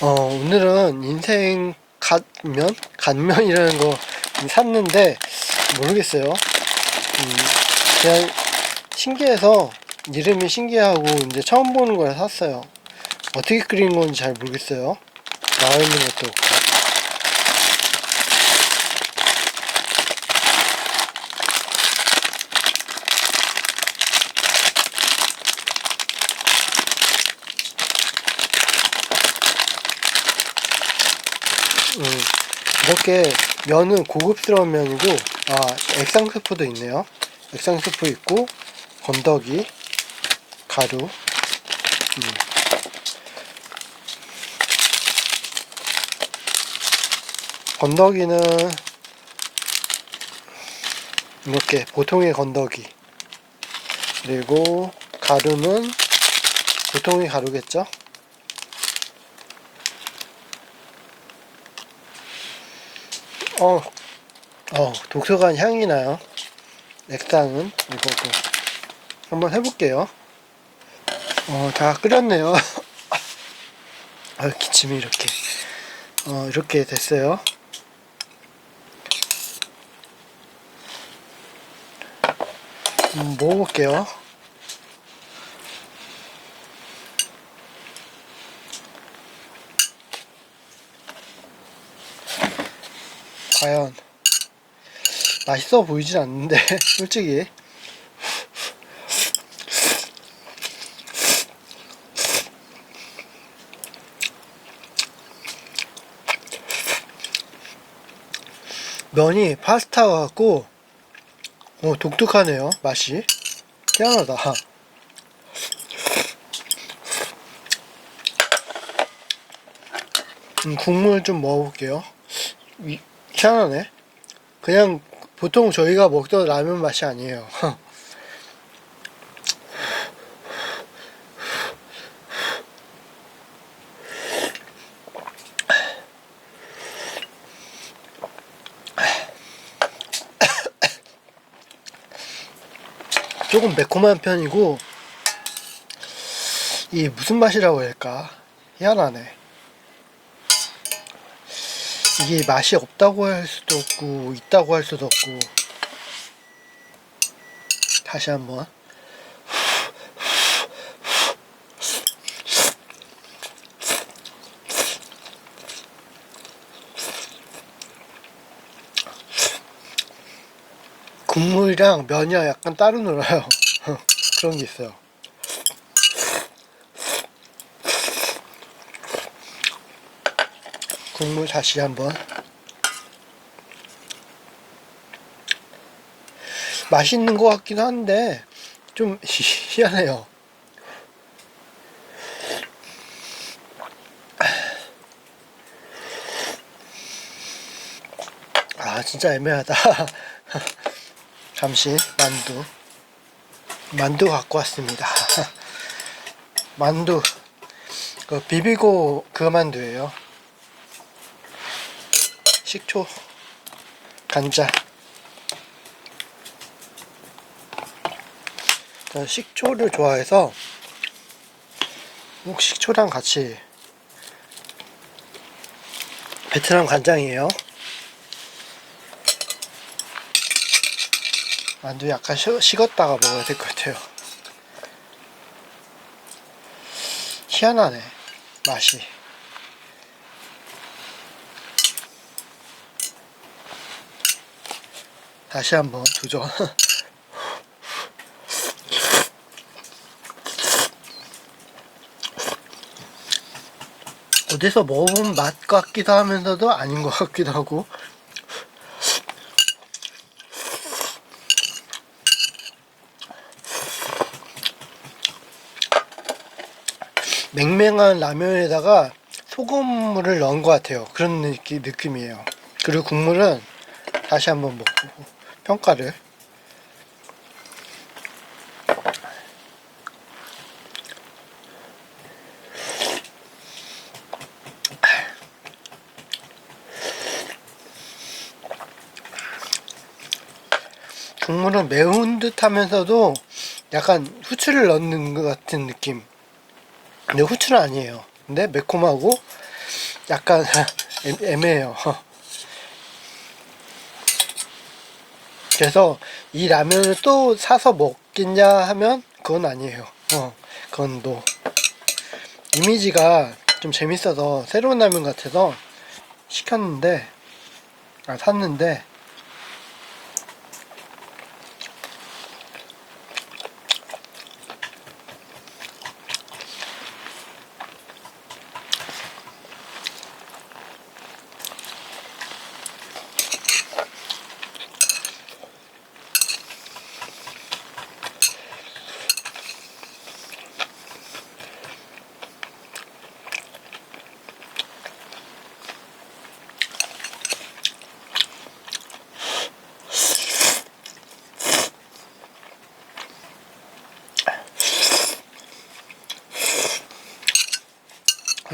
어, 오늘은 인생 갓면? 갓면이라는 거 샀는데, 모르겠어요. 음, 그냥 신기해서, 이름이 신기하고, 이제 처음 보는 거라 샀어요. 어떻게 끓이는 건지 잘 모르겠어요. 나와 있는 것도 없고. 음, 이렇게 면은 고급스러운 면이고, 아, 액상 스프도 있네요. 액상 스프 있고, 건더기, 가루, 음. 건더기는 이렇게 보통의 건더기 그리고 가루는 보통의 가루겠죠? 어, 어, 독서관 향이 나요. 액상은 이거고. 한번 해볼게요. 어, 다 끓였네요. 아, 기침이 이렇게. 어, 이렇게 됐어요. 음, 먹어볼게요. 과연 맛있어 보이진 않는데 솔직히. 면이 파스타 같고 어, 독특하네요 맛이. 희한하다. 음, 국물 좀 먹어볼게요. 이- 희한하네. 그냥 보통 저희가 먹던 라면 맛이 아니에요. 조금 매콤한 편이고 이 무슨 맛이라고 할까? 희한하네 이게 맛이 없다고 할 수도 없고 있다고 할 수도 없고. 다시 한번. 국물이랑 면이 약간 따로 놀아요. 그런 게 있어요 국물 다시 한번. 맛있는 것 같긴 한데 좀 희- 희한해요. 아 진짜 애매하다. 잠시 만두. 만두 갖고 왔습니다. 만두. 그 비비고 그 만두예요 식초, 간장. 식초를 좋아해서 꼭 식초랑 같이 베트남 간장이에요. 만두 약간 식, 식었다가 먹어야 될 것 같아요. 희한하네 맛이. 다시 한번 도전. 어디서 먹어본 맛 같기도 하면서도 아닌 것 같기도 하고. 맹맹한 라면에다가 소금물을 넣은 것 같아요. 그런 느낌, 느낌이에요. 그리고 국물은 다시 한번 먹고 평가를. 국물은 매운 듯 하면서도 약간 후추를 넣는 것 같은 느낌. 근데 후추는 아니에요. 근데 매콤하고 약간 애- 애매해요. 그래서 이 라면을 또 사서 먹겠냐 하면 그건 아니에요. 어, 그건 또 이미지가 좀 재밌어서 새로운 라면 같아서 시켰는데 아 샀는데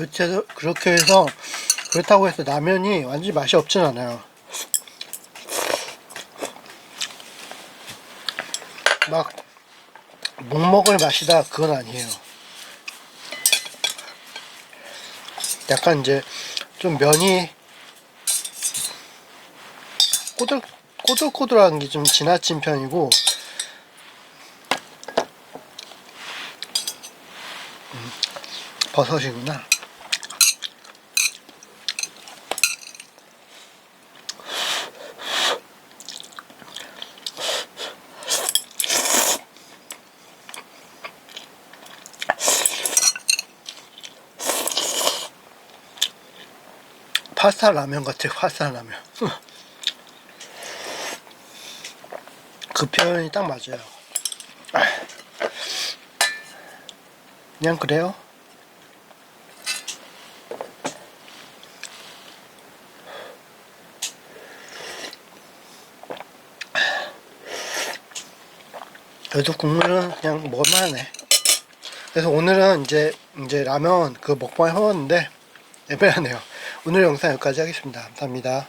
그렇게 해서, 그렇게 해서 그렇다고 해서 라면이 완전히 맛이 없진 않아요. 막못 먹을 맛이다 그건 아니에요. 약간 이제 좀 면이 꼬들 꼬들꼬들한 게 좀 지나친 편이고 음, 버섯이구나. 파스타 라면 같아요, 파스타 라면. 그 표현이 딱 맞아요. 그냥 그래요. 그래도 국물은 그냥 먹을만 하네. 그래서 오늘은 이제 이제 라면 그 먹방 해봤는데 애매하네요. 오늘 영상 여기까지 하겠습니다. 감사합니다.